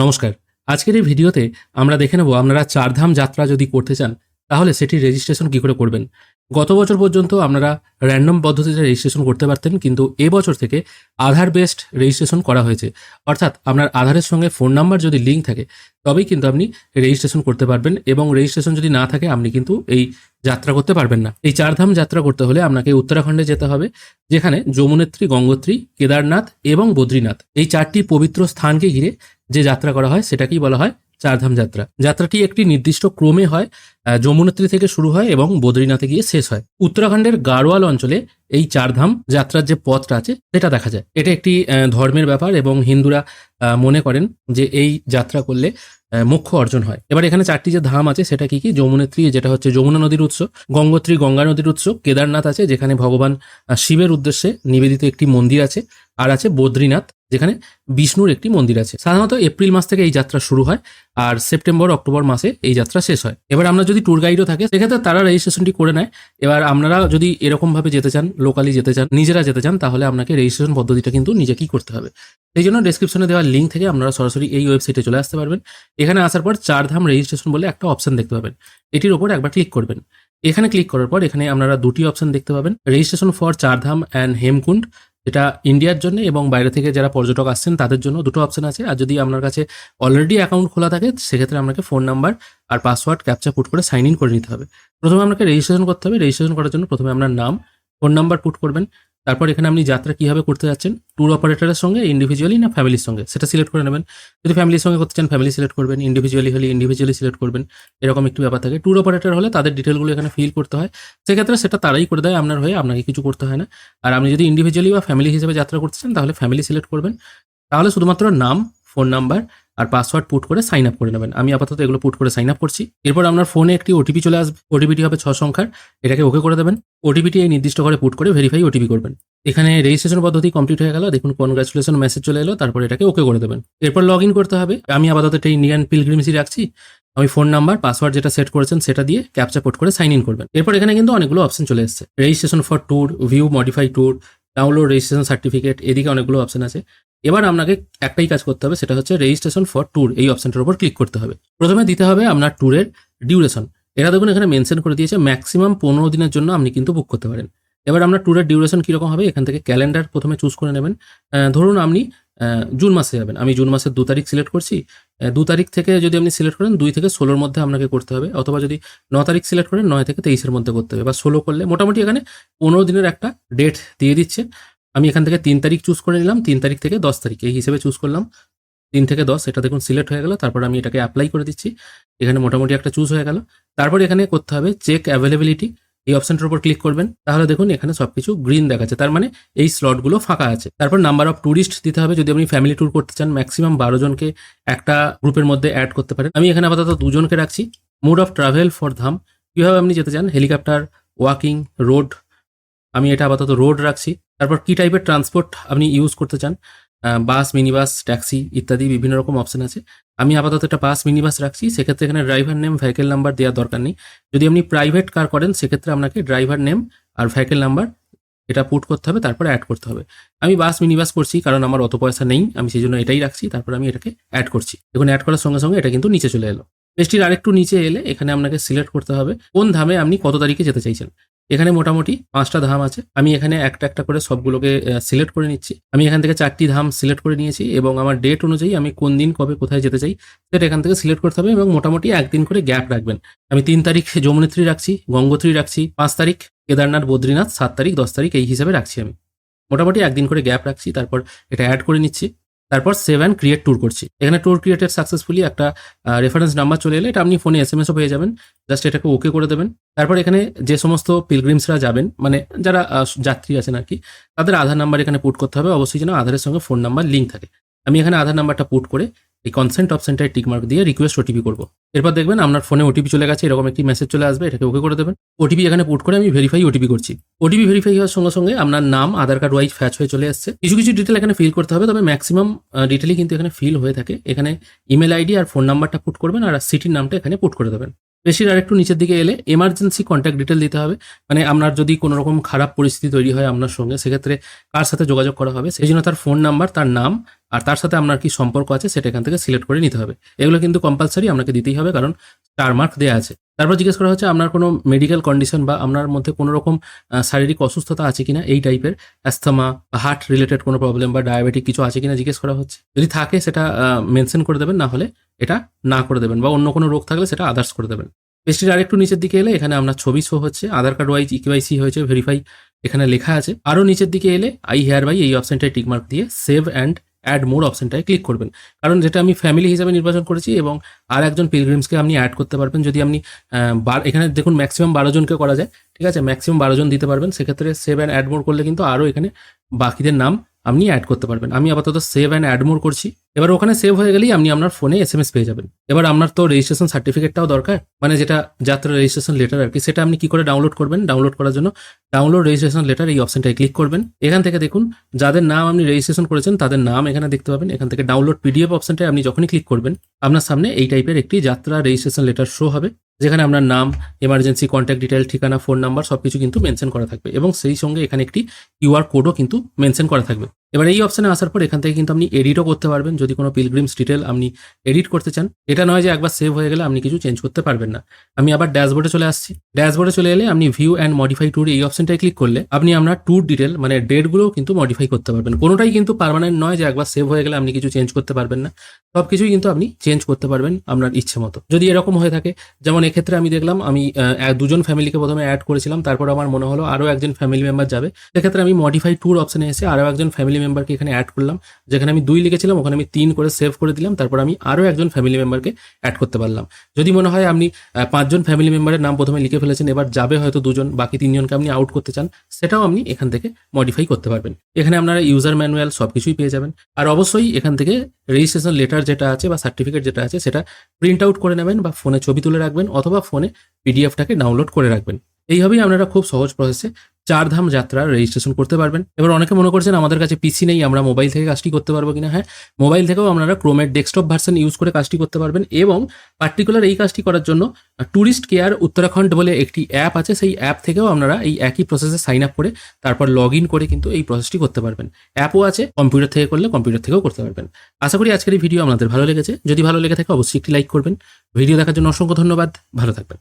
নমস্কার। আজকের এই ভিডিওতে আমরা দেখে নেব আপনারা চারধাম যাত্রা যদি করতে চান, তাহলে সেটির রেজিস্ট্রেশন কী করে করবেন? গত বছর পর্যন্ত আপনারা র্যান্ডম পদ্ধতিতে রেজিস্ট্রেশন করতে পারতেন, কিন্তু এবছর থেকে আধার বেসড রেজিস্ট্রেশন করা হয়েছে। অর্থাৎ আপনার আধারের সঙ্গে ফোন নাম্বার যদি লিঙ্ক থাকে, তবেই কিন্তু আপনি রেজিস্ট্রেশন করতে পারবেন এবং রেজিস্ট্রেশন যদি না থাকে, আপনি কিন্তু এই যাত্রা করতে পারবেন না। এই চারধাম যাত্রা করতে হলে আপনাকে উত্তরাখণ্ডে যেতে হবে, যেখানে যমুনেত্রী, গঙ্গোত্রী, কেদারনাথ এবং বদ্রীনাথ এই চারটি পবিত্র স্থানকে ঘিরে যে যাত্রা করা হয় সেটাকেই বলা হয় চারধাম যাত্রা। যাত্রাটি একটি নির্দিষ্ট ক্রমে হয় যমুনেত্রী থেকে শুরু হয় এবং বদ্রীনাথে গিয়ে শেষ হয়। উত্তরাখণ্ডের গাড়োয়াল অঞ্চলে এই চারধাম যাত্রার যে পথটা আছে সেটা দেখা যায়। এটা একটি ধর্মের ব্যাপার এবং হিন্দুরা মনে করেন যে এই যাত্রা করলে মোক্ষ অর্জন হয়। এবার এখানে চারটি যে ধাম আছে সেটা কি কি? যমুনেত্রী, যেটা হচ্ছে যমুনা নদীর উৎস, গঙ্গোত্রী, গঙ্গা নদীর উৎস, কেদারনাথ আছে যেখানে ভগবান শিবের উদ্দেশ্যে নিবেদিত একটি মন্দির আছে, আর আছে বদ্রীনাথ। যেখানে বিষ্ণুর একটি মন্দির আছে। সাধারণত এপ্রিল মাস থেকে এই যাত্রা শুরু হয় আর সেপ্টেম্বর, অক্টোবর মাসে এই যাত্রা শেষ হয়। এবার আমরা যদি ট্যুর গাইডও থাকে, সেক্ষেত্রে তারা রেজিস্ট্রেশনটি করে নেয়। এবার আপনারা যদি এরকম ভাবে যেতে চান লোকালি যেতে চান, নিজেরা যেতে চান, তাহলে আপনাকে রেজিস্ট্রেশন পদ্ধতিটা কিন্তু নিজেকেই করতে হবে। সেই জন্য ডেসক্রিপশনে দেওয়া লিঙ্ক থেকে আপনারা সরাসরি এই ওয়েবসাইটে চলে আসতে পারবেন। এখানে আসার পর চারধাম রেজিস্ট্রেশন বলে একটা অপশন দেখতে পাবেন। এটির ওপর একবার ক্লিক করবেন। এখানে ক্লিক করার পর এখানে আপনারা দুটি অপশন দেখতে পাবেন। Registration for Chardham and Hemkund. যেটা ইন্ডিয়ার জন্য এবং বাইরে থেকে যারা পর্যটক আসছেন, তাদের জন্য দুটো অপশন আছে। আর যদি আপনার কাছে অলরেডি অ্যাকাউন্ট খোলা থাকে, সেক্ষেত্রে আপনাকে ফোন নাম্বার আর পাসওয়ার্ড ক্যাপচা পুট করে সাইন ইন করে নিতে হবে। প্রথমে আপনাকে রেজিস্ট্রেশন করতে হবে। রেজিস্ট্রেশন করার জন্য প্রথমে আপনার নাম ফোন নাম্বার পুট করবেন। তারপর এখানে আপনি যাত্রা কীভাবে করতে যাচ্ছেন? ট্যুর অপারেটরের সঙ্গে ইন্ডিভিজুয়ালি না ফ্যামিলির সঙ্গে? সেটা সিলেক্ট করে নেবেন। যদি ফ্যামিলির সঙ্গে করতে চান ফ্যামিলি সিলেক্ট করবেন। ইন্ডিভিজুয়ালি হলে ইন্ডিভিজুয়ালি সিলেক্ট করবেন। এরকম একটি ব্যাপার থাকে। ট্যুর অপারেটর হলে তাদের ডিটেলগুলো এখানে ফিল করতে হয়। সেক্ষেত্রে সেটা তারাই করে দেয়, আপনার হয়ে আপনাকে কিছু করতে হয় না। আর আপনি যদি ইন্ডিভিজুয়ালি বা ফ্যামিলি হিসেবে যাত্রা করতে চান, তাহলে ফ্যামিলি সিলেক্ট করবেন। তাহলে শুধুমাত্র নাম ফোন নাম্বার আর পাসওয়ার্ড পুট করে সাইন আপ করে নেবেন। আমি আপাতত এগুলো পুট করে সাইন আপ করছি। এরপর আপনার ফোনে একটি ওটিপি চলে আসবে ওটিপিটি হবে ছ সংখ্যার। এটাকে ওকে করে দেবেন। ওটিপিটি এই নির্দিষ্ট করে পুট করে ভেরিফাই ওটিপি করবেন। এখানে রেজিস্ট্রেশন পদ্ধতি কমপ্লিট হয়ে গেল। দেখুন কনগ্রাচুলেশন মেসেজ চলে এলো। তারপর এটাকে ওকে করে দেবেন। এরপর লগ ইন করতে হবে। আমি আপাতত একটা ইন্ডিয়ান পিলগ্রিমসি রাখছি। আমি ফোন নাম্বার পাসওয়ার্ড যেটা সেট করেছেন সেটা দিয়ে ক্যাপচা পোর্ট করে সাইন ইন করবেন। এরপর এখানে কিন্তু অনেকগুলো অপশন চলে এসেছে। Registration for tour view modify tour download registration certificate এদিকে অনেকগুলো অপশন আছে। এবার আপনাকে একটাই কাজ করতে হবে, সেটা হচ্ছে রেজিস্ট্রেশন ফর ট্যুর এই অপশনটার উপর ক্লিক করতে হবে। প্রথমে দিতে হবে আপনার ট্যুরের ডিউরেশন এটা দেখুন, এখানে মেনশন করে দিয়েছে ম্যাক্সিমাম পনেরো দিনের জন্য আপনি কিন্তু বুক করতে পারেন। এবার আপনার ট্যুরের ডিউরেশন কীরকম হবে, এখান থেকে ক্যালেন্ডার প্রথমে চুজ করে নেবেন। ধরুন আপনি জুন মাসে যাবেন। আমি জুন মাসের দু তারিখ সিলেক্ট করছি। দু তারিখ থেকে যদি আপনি সিলেক্ট করেন, দুই থেকে ষোলোর মধ্যে আপনাকে করতে হবে। অথবা যদি ন তারিখ সিলেক্ট করেন, নয় থেকে তেইশের মধ্যে করতে হবে। বা ষোলো করলে মোটামুটি এখানে পনেরো দিনের একটা ডেট দিয়ে দিচ্ছে। আমি এখান থেকে তিন তারিখ চুজ করে নিলাম, তিন তারিখ থেকে দশ তারিখ, এই হিসেবে চুজ করলাম। তিন থেকে দশ, এটা দেখুন সিলেক্ট হয়ে গেল, তারপর আমি এটাকে অ্যাপ্লাই করে দিচ্ছি। এখানে মোটামুটি একটা চুজ হয়ে গেল। তারপর এখানে করতে হবে চেক অ্যাভেলেবিলিটি এই অপশনটার উপর ক্লিক করবেন। তাহলে দেখুন এখানে সব কিছু গ্রিন দেখাচ্ছে, তার মানে এই স্লটগুলো ফাঁকা আছে। তারপর নাম্বার অফ ট্যুরিস্ট দিতে হবে, যদি আপনি ফ্যামিলি ট্যুর করতে চান ম্যাক্সিমাম বারো জনকে একটা গ্রুপের মধ্যে অ্যাড করতে পারেন। আমি এখানে আপাতত দুজনকে রাখছি। মোড অফ ট্রাভেল ফর ধাম কীভাবে আপনি যেতে চান? হেলিকপ্টার ওয়াকিং রোড আমি এটা আপাতত রোড রাখছি। তারপর কি টাইপের ট্রান্সপোর্ট আপনি ইউজ করতে চান? বাস মিনি বাস ট্যাক্সি ইত্যাদি বিভিন্ন রকম অপশন আছে। আমি আপাতত একটা বাস মিনি বাস রাখছি। সেক্ষেত্রে এখানে ড্রাইভার নেম ভেহিকেল নাম্বার দেওয়ার দরকার নেই। যদি আপনি প্রাইভেট কার করেন, সেক্ষেত্রে আপনাকে ড্রাইভার নেম আর ভেহিকেল নাম্বার এটা পুট করতে হবে, তারপর অ্যাড করতে হবে। আমি বাস মিনি বাস করছি, কারণ আমার অত পয়সা নেই। আমি সেই জন্য এটাই রাখছি, তারপর আমি এটাকে অ্যাড করছি। এখন অ্যাড করার সঙ্গে সঙ্গে এটা কিন্তু নিচে চলে এলো। পেজটির আরেকটু নিচে এলে এখানে আপনাকে সিলেক্ট করতে হবে, কোন ধামে আপনি কত তারিখে যেতে চাইছেন। এখানে মোটামুটি পাঁচটা ধাম আছে। আমি এখানে একটা একটা করে সবগুলোকে সিলেক্ট করে নিচ্ছি। আমি এখান থেকে চারটি ধাম সিলেক্ট করে নিয়েছি এবং আমার ডেট অনুযায়ী আমি কোন দিন কবে কোথায় যেতে চাই সেটা এখান থেকে সিলেক্ট করতে হবে এবং মোটামুটি একদিন করে গ্যাপ রাখবেন। আমি তিন তারিখ যমুনেত্রী রাখছি, গঙ্গোত্রী রাখছি, পাঁচ তারিখ কেদারনাথ, বদ্রীনাথ, সাত তারিখ, দশ তারিখ এই হিসাবে রাখছি আমি। মোটামুটি একদিন করে গ্যাপ রাখছি, তারপর এটা অ্যাড করে নিচ্ছি। তারপর সেভ অ্যান্ড ক্রিয়েট ট্যুর করছি। এখানে ট্যুর ক্রিয়েটেড সাকসেসফুলি একটা রেফারেন্স নাম্বার চলে এলে এটা আপনি ফোনে এস এম এসও পেয়ে যাবেন। জাস্ট এটাকে ওকে করে দেবেন। তারপর এখানে যে সমস্ত পিলগ্রিমসরা যাবেন মানে যারা যাত্রী আছেন আর কি, তাদের আধার নাম্বার এখানে পুট করতে হবে। অবশ্যই যেন আধারের সঙ্গে ফোন নাম্বার লিঙ্ক থাকে। আমি এখানে আধার নাম্বারটা পুট করে এই কনসেন্ট অপশনটায় টিক মার্ক দিয়ে রিকোয়েস্ট ওটিপি করব। এরপর দেখবেন আপনার ফোনে ওটিপি চলে গেছে, এরকম একটি মেসেজ চলে আসবে, এটাকে ওকে করে দেবেন। ওটিপি এখানে পুট করে আমি ভেরিফাই ওটিপি করছি। ওটিপি ভেরিফাই হওয়ার সঙ্গে সঙ্গে আপনার নাম আধার কার্ড ওয়াইজ ফ্যাচ হয়ে চলে আসছে। কিছু কিছু ডিটেল এখানে ফিল করতে হবে, তবে ম্যাক্সিমাম ডিটেলই কিন্তু এখানে ফিল হয়ে থাকে। এখানে ইমেল আইডি আর ফোন নাম্বারটা পুট করবেন আর সিটির নামটা এখানে পুট করে দেবেন। পেশির আরেকটু নিচের দিকে এলে এমার্জেন্সি কন্ট্যাক্ট ডিটেল দিতে হবে। মানে আপনার যদি কোনো রকম খারাপ পরিস্থিতি তৈরি হয় আপনার সঙ্গে, সেক্ষেত্রে কার সাথে যোগাযোগ করা হবে? সেই জন্য তার ফোন নাম্বার তার নাম আর তার সাথে আপনার কি সম্পর্ক আছে সেটা এখান থেকে সিলেক্ট করে নিতে হবে। এগুলো কিন্তু কম্পালসারি আপনাকে দিতেই হবে কারণ স্টার মার্ক দেওয়া আছে। তারপর জিজ্ঞেস করা হচ্ছে আপনার কোনো মেডিকেল কন্ডিশন বা আপনার মধ্যে কোনো রকম শারীরিক অসুস্থতা আছে কিনা? এই টাইপের অ্যাস্থমা বা হার্ট রিলেটেড কোনো প্রবলেম বা ডায়াবেটিক কিছু আছে কিনা জিজ্ঞেস করা হচ্ছে। যদি থাকে সেটা মেনশন করে দেবেন, না হলে এটা না করে দেবেন বা অন্য কোনো রোগ থাকলে সেটা আদার্স করে দেবেন। পেজটির আরেকটু নিচের দিকে এলে এখানে আপনার ছবি শো হচ্ছে আধার কার্ড ওয়াইজ ইকেওয়াইসি হয়েছে ভেরিফাই এখানে লেখা আছে। আরও নিচের দিকে এলে আই হেয়ার বাই এই অপশানটায় টিকমার্ক দিয়ে সেভ অ্যান্ড অ্যাড মোর অপশনটায় ক্লিক করবেন। কারণ যেটা আমি ফ্যামিলি হিসাবে নির্বাচন করেছি এবং আর একজন পিলগ্রিমসকে আপনি অ্যাড করতে পারবেন যদি আপনি এখানে দেখুন ম্যাক্সিমাম বারো জনকে করা যায়, ঠিক আছে? ম্যাক্সিমাম বারো জন দিতে পারবেন। সেক্ষেত্রে সেভ অ্যান্ড অ্যাড মোর করলে কিন্তু আরও এখানে বাকিদের নাম আপনি অ্যাড করতে পারবেন। আমি আপাতত সেভ অ্যান্ড অ্যাড মোর করছি। এবার ওখানে সেভ হয়ে গেলেই আপনি আপনার ফোনে এস এম এস পেয়ে যাবেন। এবার আপনার তো রেজিস্ট্রেশন সার্টিফিকেটটাও দরকার মানে যেটা যাত্রা রেজিস্ট্রেশন লেটার আর কি, সেটা আপনি কি করে ডাউনলোড করবেন? ডাউনলোড করার জন্য ডাউনলোড রেজিস্ট্রেশন লেটার এই অপশনটায় ক্লিক করবেন। এখান থেকে দেখুন, যাদের নাম আপনি রেজিস্ট্রেশন করেছেন, তাদের নাম এখানে দেখতে পাবেন। এখান থেকে ডাউনলোড পিডিএফ অপশনটায় আপনি যখনই ক্লিক করবেন, আপনার সামনে এই টাইপের একটি যাত্রা রেজিস্ট্রেশন লেটার শো হবে, যেখানে আপনার নাম এমার্জেন্সি কন্ট্যাক্ট ডিটেল ঠিকানা ফোন নাম্বার সবকিছু কিন্তু মেনশন করা থাকবে এবং সেই সঙ্গে এখানে একটি কিউআর কোডও কিন্তু মেনশন করা থাকবে। এবার এই অপশানে আসার পর এখান থেকে কিন্তু আপনি এডিটও করতে পারবেন। যদি কোনো পিলগ্রিমস ডিটেল আপনি এডিট করতে চান, এটা নয় যে একবার সেভ হয়ে গেলে আপনি কিছু চেঞ্জ করতে পারবেন না। আমি আবার ড্যাশবোর্ডে চলে আসছি। ড্যাশবোর্ডে চলে এলে আপনি ভিউ অ্যান্ড মডিফাই ট্যুর এই অপশনটায় ক্লিক করলে আপনি আপনার ট্যুর ডিটেল মানে ডেটগুলোও কিন্তু মডিফাই করতে পারবেন। কোনোটাই কিন্তু পারমানেন্ট নয় যে একবার সেভ হয়ে গেলে আপনি কিছু চেঞ্জ করতে পারবেন না। সব কিছুই কিন্তু আপনি চেঞ্জ করতে পারবেন আপনার ইচ্ছে মতো। যদি এরকম হয়ে থাকে, যেমন এক্ষেত্রে আমি দেখলাম, আমি দুজন ফ্যামিলিকে প্রথমে অ্যাড করেছিলাম, তারপর আমার মনে হলো আরও একজন ফ্যামিলি মেম্বার যাবে। সেক্ষেত্রে আমি মডিফাই ট্যুর অপশানে এসে আরও একজন ফ্যামিলি মেম্বারকে এখানে অ্যাড করলাম। যেখানে আমি দুই লিখেছিলাম, ওখানে আমি তিন করে সেভ করে দিলাম, তারপর আমি আরও একজন ফ্যামিলি মেম্বারকে অ্যাড করতে পারলাম। যদি মনে হয় আপনি পাঁচজন ফ্যামিলি মেম্বারের নাম প্রথমে লিখে ফেলেছেন, এবার যাবে হয়তো দুজন, বাকি তিনজনকে আপনি আউট করতে চান, সেটাও আপনি এখান থেকে মডিফাই করতে পারবেন। এখানে আপনারা ইউজার ম্যানুয়াল সব কিছুই পেয়ে যাবেন। আর অবশ্যই এখান থেকে রেজিস্ট্রেশন লেটার যেটা আছে বা সার্টিফিকেট যেটা আছে, সেটা প্রিন্ট আউট করে নেবেন বা ফোনে ছবি তুলে রাখবেন, অথবা ফোনে পিডিএফটাকে ডাউনলোড করে রাখবেন। এইভাবেই আপনারা খুব সহজ প্রসেসে চারধাম যাত্রার রেজিস্ট্রেশন করতে পারবেন। এবার অনেকে মনে করছেন, আমাদের কাছে পিসি নেই, আমরা মোবাইল থেকে কাজটি করতে পারব কিনা? হ্যাঁ মোবাইল থেকেও আপনারা ক্রোমের ডেস্কটপ ভার্সন ইউজ করে কাজটি করতে পারবেন এবং পার্টিকুলার এই কাজটি করার জন্য ট্যুরিস্ট কেয়ার উত্তরাখণ্ড বলে একটি অ্যাপ আছে। সেই অ্যাপ থেকেও আপনারা এই একই প্রসেসে সাইন আপ করে তারপর লগ ইন করে কিন্তু এই প্রসেসটি করতে পারবেন। অ্যাপও আছে কম্পিউটার থেকে করলে কম্পিউটার থেকেও করতে পারবেন। আশা করি আজকের এই ভিডিও আপনাদের ভালো লেগেছে। যদি ভালো লেগে থাকে, অবশ্যই একটি লাইক করবেন। ভিডিও দেখার জন্য অসংখ্য ধন্যবাদ। ভালো থাকবেন।